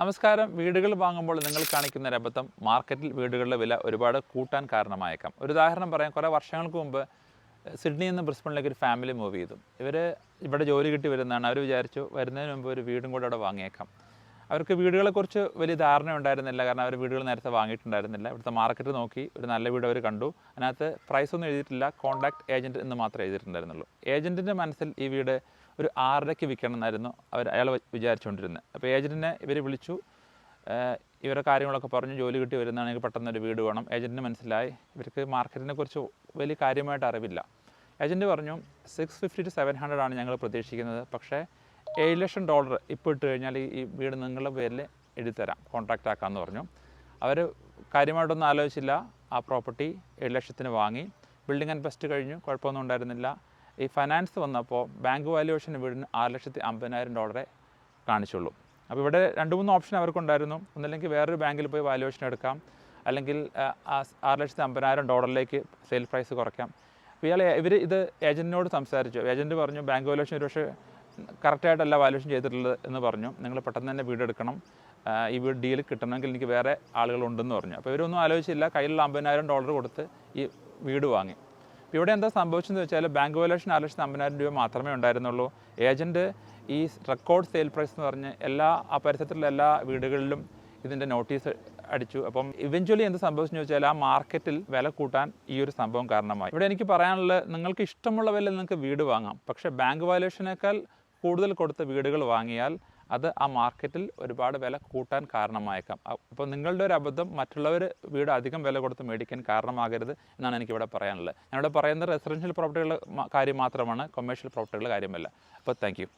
നമസ്കാരം. വീടുകൾ വാങ്ങുമ്പോൾ നിങ്ങൾ കാണിക്കുന്ന അബദ്ധം മാർക്കറ്റിൽ വീടുകളുടെ വില ഒരുപാട് കൂട്ടാൻ കാരണമായേക്കാം. ഒരു ഉദാഹരണം പറയാം. കുറേ വർഷങ്ങൾക്ക് മുമ്പ് സിഡ്നി നിന്ന് ബ്രിസ്ബണിലേക്ക് ഒരു ഫാമിലി മൂവ് ചെയ്തു. ഇവർ ഇവിടെ ജോലി കിട്ടി വരുന്നതാണ്. അവർ വിചാരിച്ചു വരുന്നതിന് മുമ്പ് ഒരു വീടും കൂടെ അവിടെ വാങ്ങിയേക്കാം. അവർക്ക് വീടുകളെക്കുറിച്ച് വലിയ ധാരണ ഉണ്ടായിരുന്നില്ല. കാരണം അവർ വീടുകൾ നേരത്തെ വാങ്ങിയിട്ടുണ്ടായിരുന്നില്ല. ഇവിടുത്തെ മാർക്കറ്റ് നോക്കി ഒരു നല്ല വീട് അവർ കണ്ടു. അതിനകത്ത് പ്രൈസ് ഒന്നും എഴുതിയിട്ടില്ല. കോൺടാക്ട് ഏജന്റ് എന്ന് മാത്രമേ എഴുതിയിട്ടുണ്ടായിരുന്നുള്ളൂ. ഏജന്റിന്റെ മനസ്സിൽ ഈ വീട് ഒരു ആറരയ്ക്ക് വിൽക്കണം എന്നായിരുന്നു അവർ അയാൾ വിചാരിച്ചുകൊണ്ടിരുന്നത്. അപ്പോൾ ഏജന്റിനെ ഇവർ വിളിച്ചു. ഇവരുടെ കാര്യങ്ങളൊക്കെ പറഞ്ഞു ജോലി കിട്ടി വരുന്നതാണെങ്കിൽ പെട്ടെന്ന് ഒരു വീട് വേണം. ഏജന്റിന് മനസ്സിലായി. ഇവർക്ക് മാർക്കറ്റിനെ കുറിച്ച് വലിയ കാര്യമായിട്ട് അറിവില്ല. ഏജന്റ് പറഞ്ഞു six fifty two seven hundred ആണ് ഞങ്ങൾ പ്രതീക്ഷിക്കുന്നത്. പക്ഷേ ഏഴ് ലക്ഷം ഡോളർ ഇപ്പോൾ ഇട്ട് കഴിഞ്ഞാൽ ഈ വീട് നിങ്ങളുടെ പേരിൽ എഴുതിത്തരാം കോൺട്രാക്റ്റ് ആക്കാമെന്ന് പറഞ്ഞു. അവർ കാര്യമായിട്ടൊന്നും ആലോചിച്ചില്ല. ആ പ്രോപ്പർട്ടി ഏഴ് ലക്ഷത്തിന് വാങ്ങി. ബിൽഡിംഗ് ആൻഡ് ഫസ്റ്റ് കഴിഞ്ഞു. കുഴപ്പമൊന്നും ഉണ്ടായിരുന്നില്ല. ഈ ഫൈനാൻസ് വന്നപ്പോൾ ബാങ്ക് വാല്യുവേഷൻ വീടിന് ആറ് ലക്ഷത്തി അമ്പതിനായിരം ഡോളറെ കാണിച്ചുള്ളൂ. അപ്പോൾ ഇവിടെ രണ്ട് മൂന്ന് ഓപ്ഷൻ അവർക്കുണ്ടായിരുന്നു. ഒന്നല്ലെങ്കിൽ വേറൊരു ബാങ്കിൽ പോയി വാല്യുവേഷൻ എടുക്കാം. അല്ലെങ്കിൽ ആറ് ലക്ഷത്തി അമ്പതിനായിരം ഡോളറിലേക്ക് സെയിൽ പ്രൈസ് കുറയ്ക്കാം. അപ്പോൾ ഇയാൾ ഇവർ ഇത് ഏജന്റിനോട് സംസാരിച്ചു. ഏജന്റ് പറഞ്ഞു ബാങ്ക് വാല്യുവേഷൻ ഒരു പക്ഷേ കറക്റ്റായിട്ടല്ല വാല്യുവേഷൻ ചെയ്തിട്ടുള്ളത് എന്ന് പറഞ്ഞു. നിങ്ങൾ പെട്ടെന്ന് തന്നെ വീട് എടുക്കണം. ഈ വീട് ഡീൽ കിട്ടണമെങ്കിൽ എനിക്ക് വേറെ ആളുകളുണ്ടെന്ന് പറഞ്ഞു. അപ്പോൾ ഇവരൊന്നും ആലോചിച്ചില്ല. കയ്യിലുള്ള അമ്പതിനായിരം ഡോളർ കൊടുത്ത് ഈ വീട് വാങ്ങി. ഇവിടെ എന്താ സംഭവിച്ചതെന്ന് വെച്ചാൽ ബാങ്ക് വാലേഷൻ ആറ് ലക്ഷത്തി അമ്പതിനായിരം രൂപ മാത്രമേ ഉണ്ടായിരുന്നുള്ളൂ. ഏജന്റ് ഈ റെക്കോർഡ് സെയിൽ പ്രൈസ് എന്ന് പറഞ്ഞ് എല്ലാ ആ പരിസരത്തുള്ള എല്ലാ വീടുകളിലും ഇതിന്റെ നോട്ടീസ് അടിച്ചു. അപ്പം ഇവഞ്ച്വലി എന്ത് സംഭവിച്ചെന്ന് വെച്ചാൽ ആ മാർക്കറ്റിൽ വില കൂട്ടാൻ ഈ ഒരു സംഭവം കാരണമായി. ഇവിടെ എനിക്ക് പറയാനുള്ളത് നിങ്ങൾക്ക് ഇഷ്ടമുള്ള വില നിങ്ങൾക്ക് വീട് വാങ്ങാം. പക്ഷേ ബാങ്ക് വാലേഷനേക്കാൾ കൂടുതൽ കൊടുത്ത വീടുകൾ വാങ്ങിയാൽ അത് ആ മാർക്കറ്റിൽ ഒരുപാട് വില കൂട്ടാൻ കാരണമായേക്കാം. അപ്പോൾ നിങ്ങളുടെ ഒരു അബദ്ധം മറ്റുള്ളവർ വീട് അധികം വില കൊടുത്ത് മേടിക്കാൻ കാരണമാകരുത് എന്നാണ് എനിക്കിവിടെ പറയാനുള്ളത്. ഞാനിവിടെ പറയുന്നത് റെസിഡൻഷ്യൽ പ്രോപ്പർട്ടികളുടെ കാര്യം മാത്രമാണ് കൊമേഴ്ഷ്യൽ പ്രോപ്പർട്ടികളുടെ കാര്യമല്ല. അപ്പോൾ താങ്ക് യു